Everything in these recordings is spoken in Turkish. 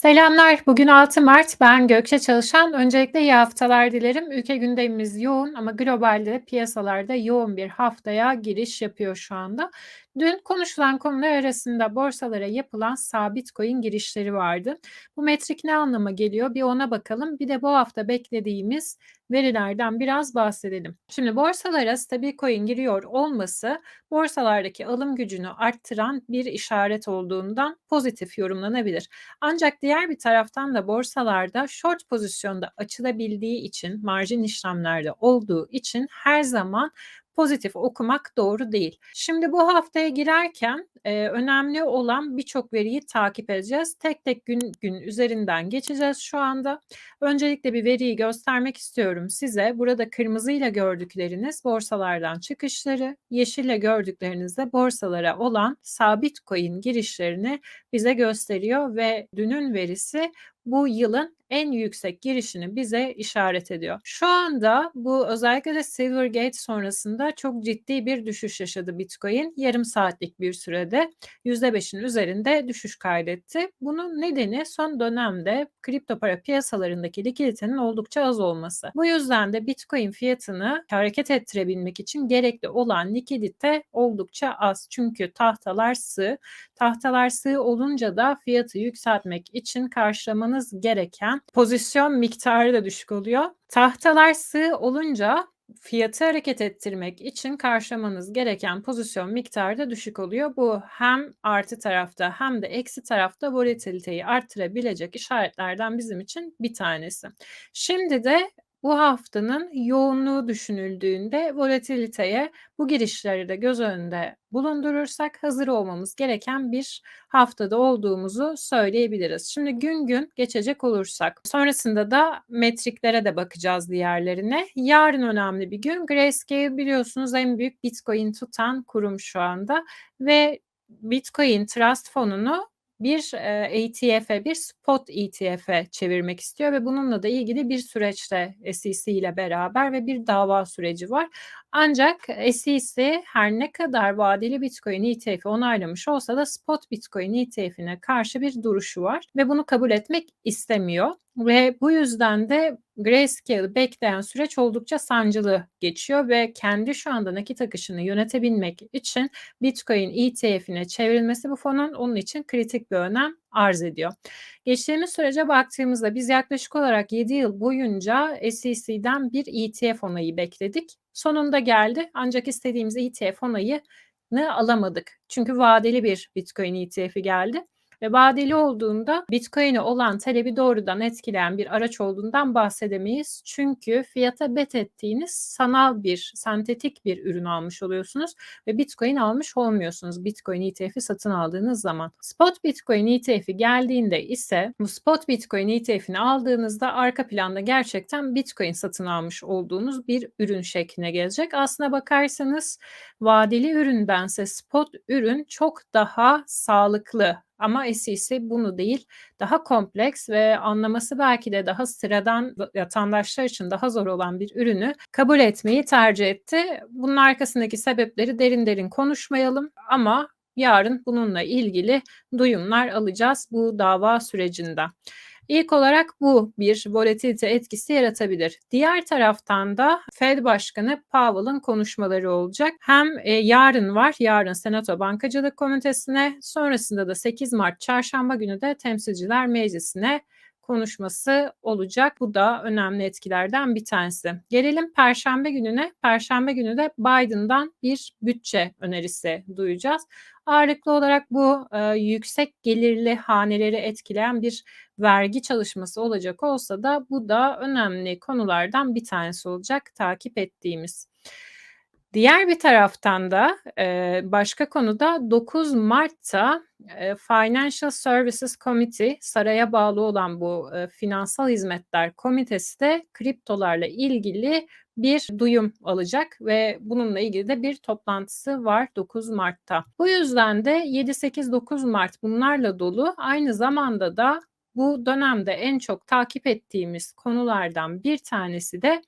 Selamlar. Bugün 6 Mart. Ben Gökçe Çalışan. Öncelikle iyi haftalar dilerim. Ülke gündemimiz yoğun ama globalde piyasalarda yoğun bir haftaya giriş yapıyor şu anda. Dün konuşulan konular arasında borsalara yapılan sabit coin girişleri vardı. Bu metrik ne anlama geliyor? Bir ona bakalım. Bir de bu hafta beklediğimiz verilerden biraz bahsedelim. Şimdi borsalara stabil coin giriyor olması borsalardaki alım gücünü arttıran bir işaret olduğundan pozitif yorumlanabilir. Ancak diğer bir taraftan da borsalarda short pozisyonda açılabildiği için, marjin işlemlerde olduğu için her zaman pozitif okumak doğru değil. Şimdi bu haftaya girerken e, önemli olan birçok veriyi takip edeceğiz. Tek tek gün gün üzerinden geçeceğiz şu anda. Öncelikle bir veriyi göstermek istiyorum size. Burada kırmızıyla gördükleriniz borsalardan çıkışları, yeşille gördükleriniz de borsalara olan sabit coin girişlerini bize gösteriyor ve dünün verisi bu yılın en yüksek girişini bize işaret ediyor. Şu anda bu özellikle de Silvergate sonrasında çok ciddi bir düşüş yaşadı Bitcoin. Yarım saatlik bir sürede %5'in üzerinde düşüş kaydetti. Bunun nedeni son dönemde kripto para piyasalarındaki likiditenin oldukça az olması. Bu yüzden de Bitcoin fiyatını hareket ettirebilmek için gerekli olan likidite oldukça az. Çünkü tahtalar sığ. Tahtalar sığ olunca da fiyatı yükseltmek için karşılamanız gereken pozisyon miktarı da düşük oluyor. Tahtalar sığ olunca fiyatı hareket ettirmek için karşılamanız gereken pozisyon miktarı da düşük oluyor. Bu hem artı tarafta hem de eksi tarafta volatiliteyi arttırabilecek işaretlerden bizim için bir tanesi. Şimdi de bu haftanın yoğunluğu düşünüldüğünde volatiliteye bu girişleri de göz önünde bulundurursak hazır olmamız gereken bir haftada olduğumuzu söyleyebiliriz. Şimdi gün gün geçecek olursak sonrasında da metriklere de bakacağız diğerlerine. Yarın önemli bir gün. Grayscale biliyorsunuz en büyük Bitcoin tutan kurum şu anda ve Bitcoin Trust fonunu bir ETF'e, bir spot ETF'e çevirmek istiyor ve bununla da ilgili bir süreçte SEC ile beraber ve bir dava süreci var. Ancak SEC her ne kadar vadeli Bitcoin ETF'i onaylamış olsa da spot Bitcoin ETF'ine karşı bir duruşu var ve bunu kabul etmek istemiyor. Ve bu yüzden de Grayscale bekleyen süreç oldukça sancılı geçiyor ve kendi şu anda nakit akışını yönetebilmek için Bitcoin ETF'ine çevrilmesi bu fonun onun için kritik bir önem arz ediyor. Geçtiğimiz sürece baktığımızda biz yaklaşık olarak 7 yıl boyunca SEC'den bir ETF onayı bekledik. Sonunda geldi ancak istediğimiz ETF onayını alamadık. Çünkü vadeli bir Bitcoin ETF'i geldi ve vadeli olduğunda Bitcoin'e olan talebi doğrudan etkileyen bir araç olduğundan bahsedemeyiz. Çünkü fiyata bet ettiğiniz sanal bir, sentetik bir ürün almış oluyorsunuz ve Bitcoin almış olmuyorsunuz Bitcoin ETF'i satın aldığınız zaman. Spot Bitcoin ETF'i geldiğinde ise bu spot Bitcoin ETF'ini aldığınızda arka planda gerçekten Bitcoin satın almış olduğunuz bir ürün şekline gelecek. Aslına bakarsanız vadeli üründense spot ürün çok daha sağlıklı ama SEC bunu değil, daha kompleks ve anlaması belki de daha sıradan vatandaşlar için daha zor olan bir ürünü kabul etmeyi tercih etti. Bunun arkasındaki sebepleri derin derin konuşmayalım ama yarın bununla ilgili duyumlar alacağız bu dava sürecinde. İlk olarak bu bir volatilite etkisi yaratabilir. Diğer taraftan da Fed Başkanı Powell'ın konuşmaları olacak. Hem e, yarın var, yarın Senato Bankacılık Komitesi'ne, sonrasında da 8 Mart Çarşamba günü de Temsilciler Meclisi'ne konuşması olacak. Bu da önemli etkilerden bir tanesi. Gelelim Perşembe gününe. Perşembe günü de Biden'dan bir bütçe önerisi duyacağız. Ağırlıklı olarak bu e, yüksek gelirli haneleri etkileyen bir vergi çalışması olacak olsa da bu da önemli konulardan bir tanesi olacak takip ettiğimiz. Diğer bir taraftan da başka konuda 9 Mart'ta Financial Services Committee saraya bağlı olan bu finansal hizmetler komitesi de kriptolarla ilgili bir duyum alacak ve bununla ilgili de bir toplantısı var 9 Mart'ta. Bu yüzden de 7-8-9 Mart bunlarla dolu. Aynı zamanda da bu dönemde en çok takip ettiğimiz konulardan bir tanesi de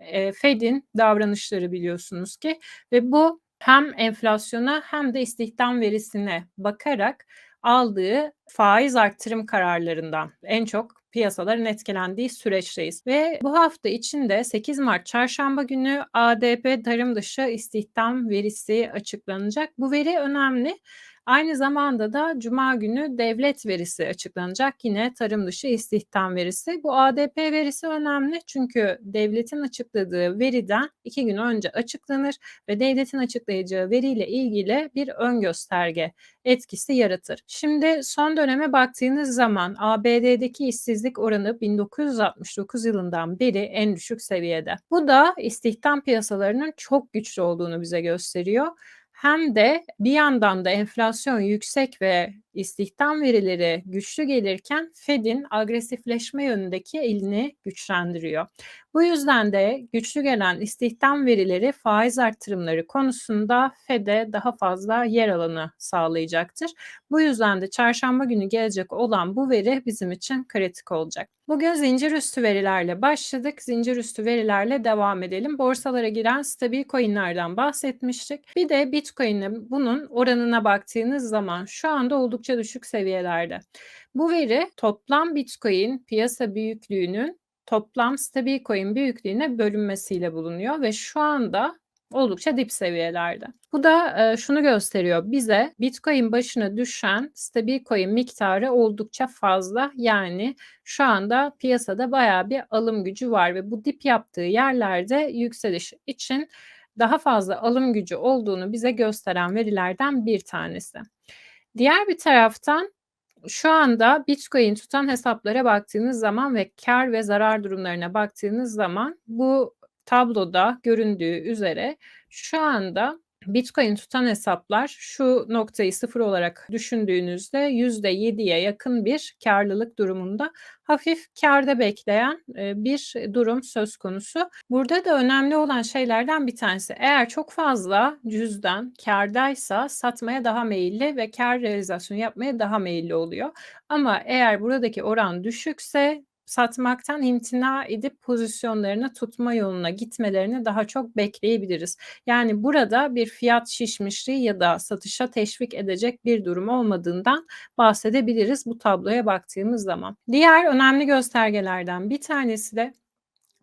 e, Fed'in davranışları biliyorsunuz ki ve bu hem enflasyona hem de istihdam verisine bakarak aldığı faiz arttırım kararlarından en çok piyasaların etkilendiği süreçteyiz ve bu hafta içinde 8 Mart Çarşamba günü ADP tarım dışı istihdam verisi açıklanacak. Bu veri önemli. Aynı zamanda da cuma günü devlet verisi açıklanacak. Yine tarım dışı istihdam verisi. Bu ADP verisi önemli çünkü devletin açıkladığı veriden iki gün önce açıklanır ve devletin açıklayacağı veriyle ilgili bir ön gösterge etkisi yaratır. Şimdi son döneme baktığınız zaman ABD'deki işsizlik oranı 1969 yılından beri en düşük seviyede. Bu da istihdam piyasalarının çok güçlü olduğunu bize gösteriyor hem de bir yandan da enflasyon yüksek ve istihdam verileri güçlü gelirken Fed'in agresifleşme yönündeki elini güçlendiriyor. Bu yüzden de güçlü gelen istihdam verileri faiz artırımları konusunda Fed'e daha fazla yer alanı sağlayacaktır. Bu yüzden de çarşamba günü gelecek olan bu veri bizim için kritik olacak. Bugün zincir üstü verilerle başladık. Zincir üstü verilerle devam edelim. Borsalara giren stabil coinlerden bahsetmiştik. Bir de Bitcoin'e bunun oranına baktığınız zaman şu anda oldukça düşük seviyelerde. Bu veri toplam Bitcoin piyasa büyüklüğünün toplam stabil coin büyüklüğüne bölünmesiyle bulunuyor ve şu anda oldukça dip seviyelerde. Bu da e, şunu gösteriyor bize Bitcoin başına düşen stabil coin miktarı oldukça fazla. Yani şu anda piyasada bayağı bir alım gücü var ve bu dip yaptığı yerlerde yükseliş için daha fazla alım gücü olduğunu bize gösteren verilerden bir tanesi. Diğer bir taraftan şu anda Bitcoin tutan hesaplara baktığınız zaman ve kar ve zarar durumlarına baktığınız zaman bu tabloda göründüğü üzere şu anda Bitcoin tutan hesaplar şu noktayı sıfır olarak düşündüğünüzde %7'ye yakın bir karlılık durumunda hafif karda bekleyen bir durum söz konusu. Burada da önemli olan şeylerden bir tanesi eğer çok fazla cüzdan kardaysa satmaya daha meyilli ve kar realizasyonu yapmaya daha meyilli oluyor. Ama eğer buradaki oran düşükse satmaktan imtina edip pozisyonlarını tutma yoluna gitmelerini daha çok bekleyebiliriz. Yani burada bir fiyat şişmişliği ya da satışa teşvik edecek bir durum olmadığından bahsedebiliriz bu tabloya baktığımız zaman. Diğer önemli göstergelerden bir tanesi de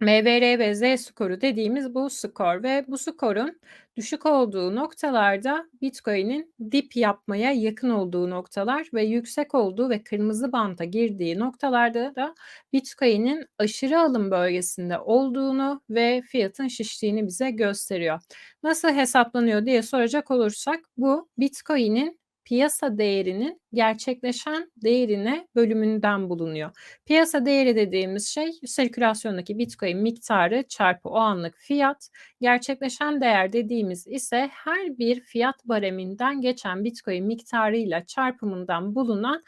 MVR ve Z skoru dediğimiz bu skor ve bu skorun düşük olduğu noktalarda Bitcoin'in dip yapmaya yakın olduğu noktalar ve yüksek olduğu ve kırmızı banta girdiği noktalarda da Bitcoin'in aşırı alım bölgesinde olduğunu ve fiyatın şiştiğini bize gösteriyor. Nasıl hesaplanıyor diye soracak olursak bu Bitcoin'in piyasa değerinin gerçekleşen değerine bölümünden bulunuyor. Piyasa değeri dediğimiz şey sirkülasyondaki Bitcoin miktarı çarpı o anlık fiyat. Gerçekleşen değer dediğimiz ise her bir fiyat bareminden geçen Bitcoin miktarıyla çarpımından bulunan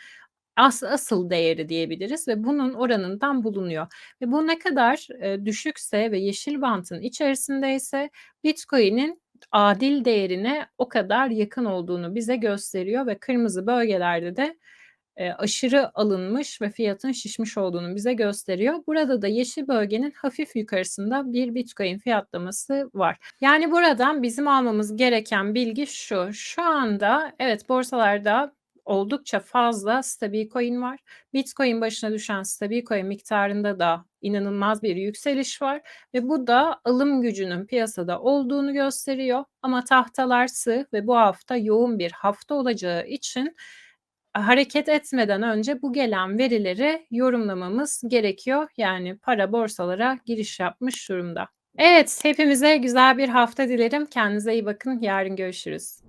as asıl değeri diyebiliriz ve bunun oranından bulunuyor. Ve bu ne kadar e, düşükse ve yeşil bantın içerisindeyse Bitcoin'in adil değerine o kadar yakın olduğunu bize gösteriyor ve kırmızı bölgelerde de e, aşırı alınmış ve fiyatın şişmiş olduğunu bize gösteriyor. Burada da yeşil bölgenin hafif yukarısında bir Bitcoin fiyatlaması var. Yani buradan bizim almamız gereken bilgi şu. Şu anda evet borsalarda oldukça fazla stabil coin var. Bitcoin başına düşen stabil coin miktarında da inanılmaz bir yükseliş var ve bu da alım gücünün piyasada olduğunu gösteriyor. Ama tahtalar sığ ve bu hafta yoğun bir hafta olacağı için hareket etmeden önce bu gelen verileri yorumlamamız gerekiyor. Yani para borsalara giriş yapmış durumda. Evet, hepimize güzel bir hafta dilerim. Kendinize iyi bakın. Yarın görüşürüz.